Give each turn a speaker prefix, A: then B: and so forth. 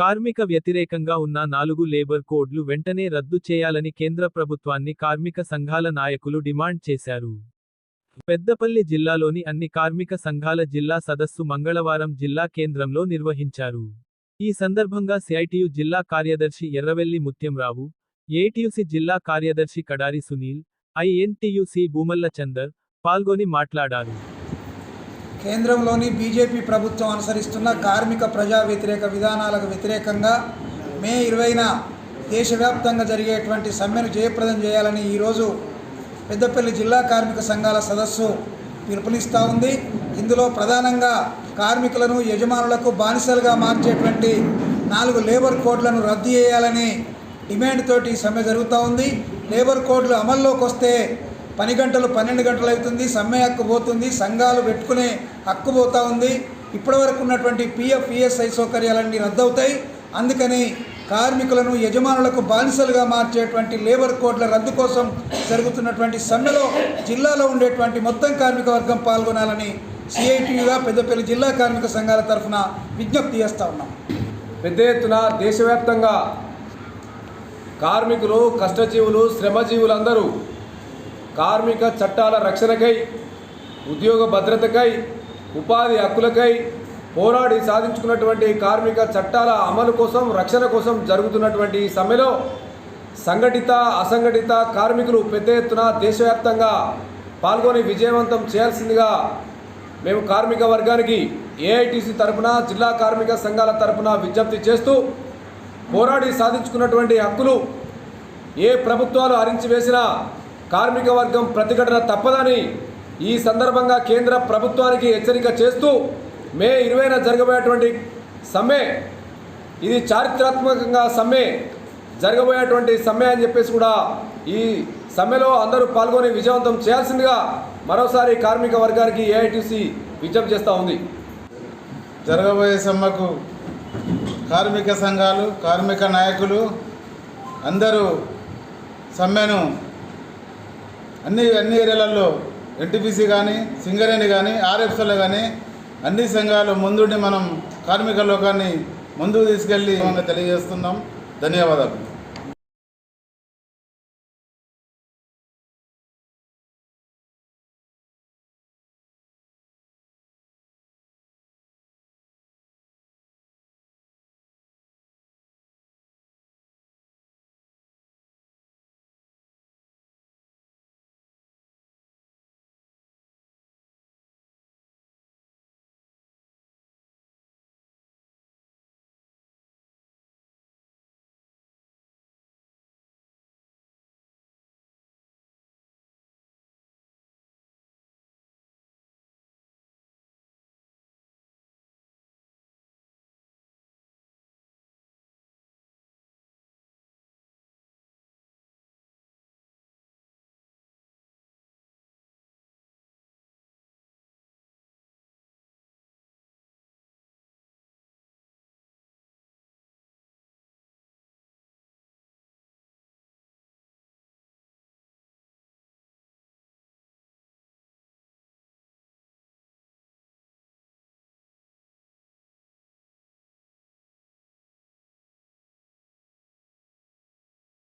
A: కార్మిక వ్యతిరేకంగా ఉన్న నాలుగు లేబర్ కోడ్లు వెంటనే రద్దు చేయాలని కేంద్ర ప్రభుత్వాన్ని కార్మిక సంఘాల నాయకులు డిమాండ్ చేశారు. పెద్దపల్లి జిల్లాలోని అన్ని కార్మిక సంఘాల జిల్లా సదస్సు మంగళవారం జిల్లా కేంద్రంలో నిర్వహించారు. ఈ సందర్భంగా సిఐటియు జిల్లా కార్యదర్శి ఎర్రవెల్లి ముత్యంరావు ఏటీయుసి జిల్లా కార్యదర్శి కడారి సునీల్ ఐఎన్టీయుసి భూమల్ల చందర్ పాల్గొని మాట్లాడారు.
B: కేంద్రంలోని బీజేపీ ప్రభుత్వం అనుసరిస్తున్న కార్మిక ప్రజా వ్యతిరేక విధానాలకు వ్యతిరేకంగా మే ఇరవైన దేశవ్యాప్తంగా జరిగేటువంటి సమ్మెను జయప్రదం చేయాలని ఈరోజు పెద్దపల్లి జిల్లా కార్మిక సంఘాల సదస్సు పిలుపునిస్తూ ఉంది. ఇందులో ప్రధానంగా కార్మికులను యజమానులకు బానిసలుగా మార్చేటువంటి నాలుగు లేబర్ కోడ్లను రద్దు చేయాలని డిమాండ్ తోటి ఈ సమ్మె జరుగుతూ ఉంది. లేబర్ కోడ్లు అమల్లోకి వస్తే పని గంటలు పన్నెండు గంటలు అవుతుంది సమ్మె హక్కు పోతుంది సంఘాలు పెట్టుకునే హక్కు పోతూ ఉంది. ఇప్పటివరకు ఉన్నటువంటి పిఎఫ్ ఈఎస్ఐ సౌకర్యాలన్నీ రద్దవుతాయి. అందుకని కార్మికులను యజమానులకు బానిసలుగా మార్చేటువంటి లేబర్ కోడ్ల రద్దు కోసం జరుగుతున్నటువంటి సమ్మెలో జిల్లాలో ఉండేటువంటి మొత్తం కార్మిక వర్గం పాల్గొనాలని సిఐటియుగా పెద్దపల్లి జిల్లా కార్మిక సంఘాల తరఫున విజ్ఞప్తి చేస్తూ ఉన్నాం.
C: పెద్ద ఎత్తున దేశవ్యాప్తంగా కార్మికులు కష్టజీవులు శ్రమజీవులందరూ కార్మిక చట్టాల రక్షణకై ఉద్యోగ భద్రతకై ఉపాధి హక్కులకై పోరాడి సాధించుకున్నటువంటి కార్మిక చట్టాల అమలు కోసం రక్షణ కోసం జరుగుతున్నటువంటి ఈ సమ్మెలో సంఘటిత అసంఘటిత కార్మికులు పెద్ద ఎత్తున దేశవ్యాప్తంగా పాల్గొని విజయవంతం చేయాల్సిందిగా మేము కార్మిక వర్గానికి ఏఐటీసీ తరఫున జిల్లా కార్మిక సంఘాల తరపున విజ్ఞప్తి చేస్తూ పోరాడి సాధించుకున్నటువంటి హక్కులు ఏ ప్రభుత్వాలు హరించి వేసినా కార్మిక వర్గం ప్రతిఘటన తప్పదని ఈ సందర్భంగా కేంద్ర ప్రభుత్వానికి హెచ్చరిక చేస్తూ మే ఇరవైన జరగబోయేటువంటి సమ్మె ఇది చారిత్రాత్మకంగా సమ్మె జరగబోయేటువంటి సమ్మె అని చెప్పేసి కూడా ఈ సమ్మెలో అందరూ పాల్గొని విజయవంతం చేయాల్సిందిగా మరోసారి కార్మిక వర్గానికి ఏఐటీసీ విజ్ఞప్తి చేస్తూ ఉంది.
D: జరగబోయే సమ్మెకు కార్మిక సంఘాలు కార్మిక నాయకులు అందరూ సమ్మెను అన్ని అన్ని ఏరియాలలో ఎన్టీపీసీ కానీ సింగరేణి కానీ ఆర్ఎఫ్ఎల్ కానీ అన్ని సంఘాలు ముందుండి మనం కార్మిక లోకాన్ని ముందుకు తీసుకెళ్ళి తెలియజేస్తున్నాం. ధన్యవాదాలు.